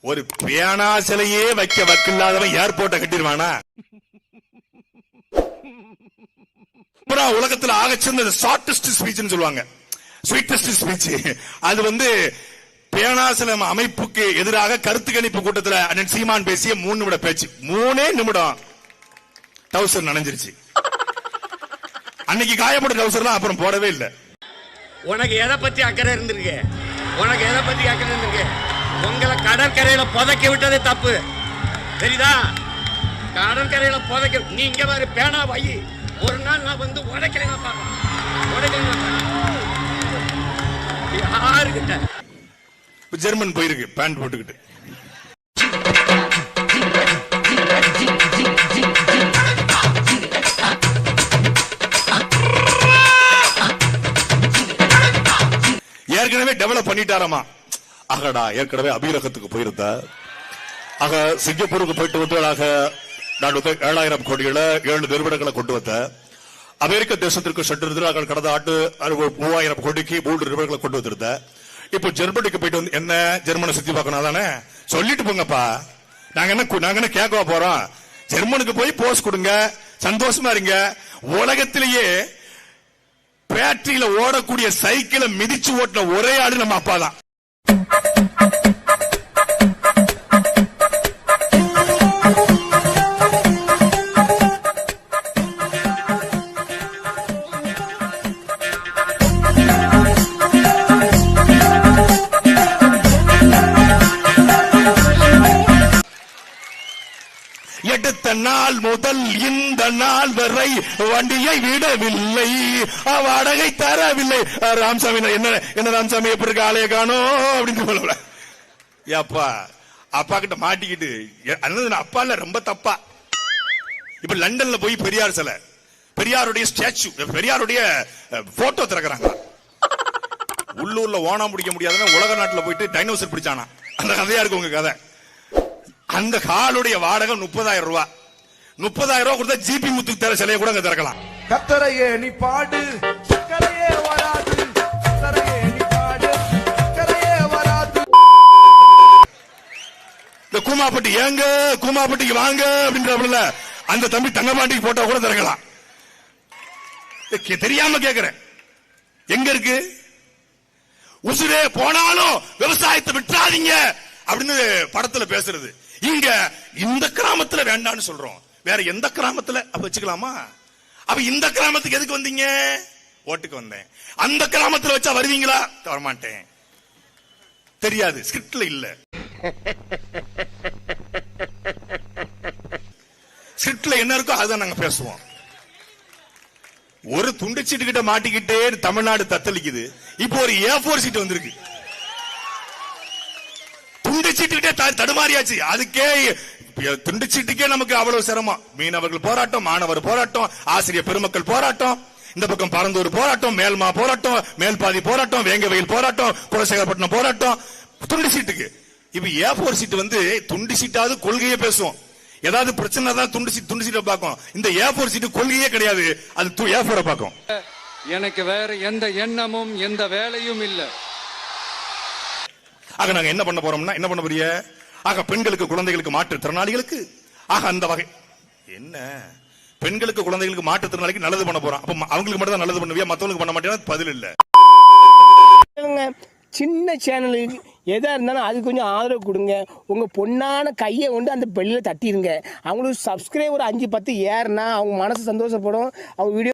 ஒரு பேனா சிலையே வைக்க வக்கில்லாதவன் ஏர்போர்ட்டை கட்டிடுவானா? அப்புறம் உலகத்துல ஆகச்சிறந்த ஷார்டஸ்ட் ஸ்பீச்னு சொல்லுவாங்க. ஸ்வீட்டஸ்ட் ஸ்பீச் அது வந்து பேனாசலம் அமைப்புக்கு எதிராக கருத்து கணிப்பு கூட்டத்துல அண்ணன் சீமான் பேசிய மூணு நிமிட பேச்சு. மூணே நிமிடம் டவுசர் நனைஞ்சிருச்சு. அன்னைக்கு காயப்பட்ட டவுசர் தான் அப்புறம் போடவே இல்லை. உனக்கு எதை பத்தி அக்கறை இருந்திருக்கு? உனக்கு எதை பத்தி அக்கறை இருந்திருக்கு? உங்களை கடற்கரையில புதைக்க விட்டதே தப்பு. தெரியுதா? கடற்கரையில புதைக்க நீ இங்க பாரு பேனா வை. ஒரு நாள் நான் வந்து உடைக்கிறேன் உடைக்கிறேன் யாருக்கிட்ட? ஜெர்மன் போயிருக்கு பேண்ட் போட்டுக்கிட்டு. ஏற்கனவே டெவலப் பண்ணிட்டாராமா? அகடா ஏற்கனவே அபீரகத்துக்கு போயிருந்தா ஆக சிங்கப்பூருக்கு போயிட்டு வந்ததாக நான் வந்து ஏழாயிரம் கோடிகளை ஏழு நிறுவனங்களை கொண்டு வந்தேன். அமெரிக்க தேசத்திற்கு சென்றிருந்து நாங்கள் கடந்த ஆண்டு மூவாயிரம் கோடிக்கு மூன்று நிறுவனங்களை கொண்டு வந்திருந்தேன். இப்போ ஜெர்மனிக்கு போயிட்டு வந்து என்ன ஜெர்மனை சுத்தி பார்க்கணும் தானே சொல்லிட்டு போங்கப்பா. நாங்க என்ன நாங்க என்ன கேட்க போறோம்? ஜெர்மனுக்கு போய் போஸ் கொடுங்க. சந்தோஷமா இருங்க. உலகத்திலேயே பேட்டரியில ஓடக்கூடிய சைக்கிளை மிதிச்சு ஓட்டின ஒரே ஆளு நம்ம அப்பா தான். எடுத்த நாள் முதல் இந்த நாள் வரை வண்டியை விடவில்லை. வாடகை தரவில்லை. ராமசாமி என்ன என்ன ராமசாமி எப்படி இருக்க? ஆளைய காணோம் அப்படின்னு சொல்லல. ஏப்பா அப்பா கிட்ட மாட்டிக்கிட்டு அண்ணன் அண்ணது நான் அப்பா இல்ல ரொம்ப தப்பா. இப்ப லண்டன்ல போய் பெரியார் சிலை. பெரியாருடைய ஸ்டாச்சு பெரியாருடைய போட்டோ திறக்கிறாங்க. உள்ளூர்ல ஓணம் பிடிக்க முடியாதுன்னு உலக நாட்டுல போயிட்டு டைனோசர் பிடிச்சானா. அந்த கதையா இருக்கு உங்க கதை. அந்த ஹாலுடைய வாடகை முப்பதாயிரம் ரூபாய் முப்பதாயிரம் ரூபாய் கொடுத்தா ஜிபி முத்துக்கு தர சிலையை கூட அங்க திறக்கலாம். கத்தரையே நீ பாடு. சக்கரையே வராது. கத்தரையே நீ பாடு. சக்கரையே வராது. இந்த கூமாப்பட்டி ஏங்க கூமாப்பட்டிக்கு வாங்க அப்படின்றப்பல அந்த தம்பி தங்கப்பாண்டிக்கு போட்டோ கூட திறக்கலாம். தெரியாம கேக்குறேன். எங்க இருக்கு? உசுரே போனாலும் விவசாயத்தை விட்டுறாதீங்க அப்படின்னு படத்துல பேசுறது. இங்க இந்த கிராமத்துல வேண்டாம்னு சொல்றோம். வேற எந்த கிராமத்துல? அப்ப வச்சுக்கலாமா? அப்ப இந்த கிராமத்துக்கு எதுக்கு வந்தீங்க? ஓட்டுக்கு வந்தேன். அந்த கிராமத்துல வச்சா வருவீங்களா? வரமாட்டேன். தெரியாது. ஸ்கிரிப்ட்ல இல்ல. ஸ்கிரிப்ட்ல என்ன இருக்கோ அதுதான் நாங்க பேசுவோம். ஒரு துண்டு சீட்டு கிட்ட மாட்டிக்கிட்டே தமிழ்நாடு தத்தளிக்குது. இப்போ ஒரு ஏ போர் சீட் வந்திருக்கு. துண்டு சீட்டு தடுமாறியாச்சு. அதுக்கே துண்டு சீட்டுக்கே நமக்கு அவ்வளவு சிரமம். மீனவர்கள் போராட்டம் மாணவர் போராட்டம் ஆசிரியர் பெருமக்கள் போராட்டம் இந்த பக்கம் பரந்தூர் போராட்டம் மேல்மா போராட்டம் மேல்பாதி போராட்டம் வேங்கவயில் போராட்டம் குலசேகரப்பட்டினம் போராட்டம். துண்டு சீட்டுக்கு இப்ப ஏ போர் சீட்டு வந்து துண்டு சீட்டாவது கொள்கையே பேசுவோம். ஏதாவது பிரச்சனை தான் துண்டு சீட் துண்டு சீட்டை பார்க்கும் இந்த ஏ போர் சீட்டு கொள்கையே கிடையாது. அது ஏ போரை பார்க்கும் எனக்கு வேற எந்த எண்ணமும் எந்த வேலையும் இல்லை. ஆக நாங்க என்ன பண்ண போறோம்னா என்ன பண்ண போறிய? ஆக பெண்களுக்கு குழந்தைகளுக்கு மாற்றுத்திறனாளிகளுக்கு ஆக அந்த வகை. என்ன? பெண்களுக்கு குழந்தைகளுக்கு மாற்றுத்திறனாளிக்கு நல்லது பண்ண போறோம் அப்ப அவங்களுக்கு மட்டும் தான் நல்லது பண்ணுவியா? மத்தவங்களுக்கு பண்ண மாட்டேன்னா பதில் இல்ல. சின்ன சேனலுக்கு எதாக இருந்தாலும் அது கொஞ்சம் ஆதரவு கொடுங்க. உங்கள் பொண்ணான கையை கொண்டு அந்த பெல்லில் தட்டிடுங்க அவங்களுக்கு சப்ஸ்கிரைபர் அஞ்சு பத்து ஏறுனா அவங்க மனசு சந்தோஷப்படும். அவங்க வீடியோ